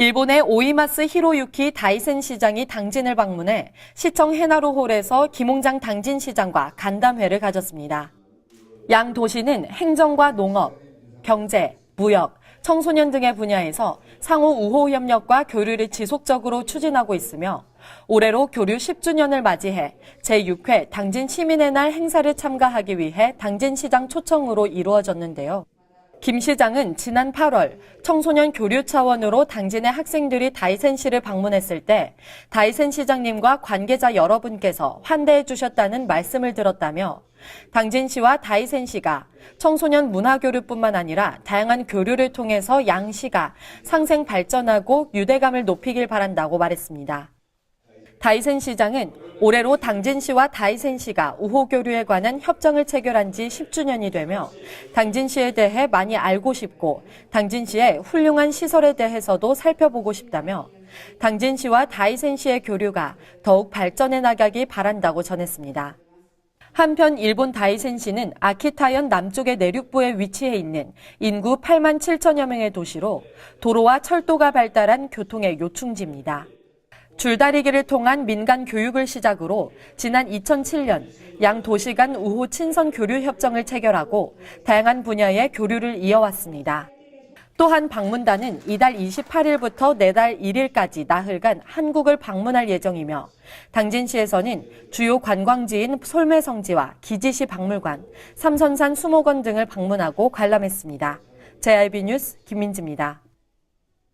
일본의 오이마스 히로유키 다이센 시장이 당진을 방문해 시청 해나루 홀에서 김홍장 당진 시장과 간담회를 가졌습니다. 양 도시는 행정과 농업, 경제, 무역, 청소년 등의 분야에서 상호 우호 협력과 교류를 지속적으로 추진하고 있으며 올해로 교류 10주년을 맞이해 제6회 당진 시민의 날 행사를 참가하기 위해 당진시장 초청으로 이루어졌는데요. 김 시장은 지난 8월 청소년 교류 차원으로 당진의 학생들이 다이센시를 방문했을 때 다이센 시장님과 관계자 여러분께서 환대해 주셨다는 말씀을 들었다며 당진시와 다이센시가 청소년 문화교류뿐만 아니라 다양한 교류를 통해서 양시가 상생 발전하고 유대감을 높이길 바란다고 말했습니다. 다이센 시장은 올해로 당진 시와 다이센 시가 우호 교류에 관한 협정을 체결한 지 10주년이 되며 당진 시에 대해 많이 알고 싶고 당진 시의 훌륭한 시설에 대해서도 살펴보고 싶다며 당진 시와 다이센 시의 교류가 더욱 발전해 나가기 바란다고 전했습니다. 한편 일본 다이센시는 아키타현 남쪽의 내륙부에 위치해 있는 인구 8만 7천여 명의 도시로 도로와 철도가 발달한 교통의 요충지입니다. 줄다리기를 통한 민간 교육을 시작으로 지난 2007년 양 도시 간 우호 친선 교류 협정을 체결하고 다양한 분야의 교류를 이어왔습니다. 또한 방문단은 이달 28일부터 내달 1일까지 나흘간 한국을 방문할 예정이며 당진시에서는 주요 관광지인 솔매성지와 기지시 박물관, 삼선산 수목원 등을 방문하고 관람했습니다. JIB 뉴스 김민지입니다.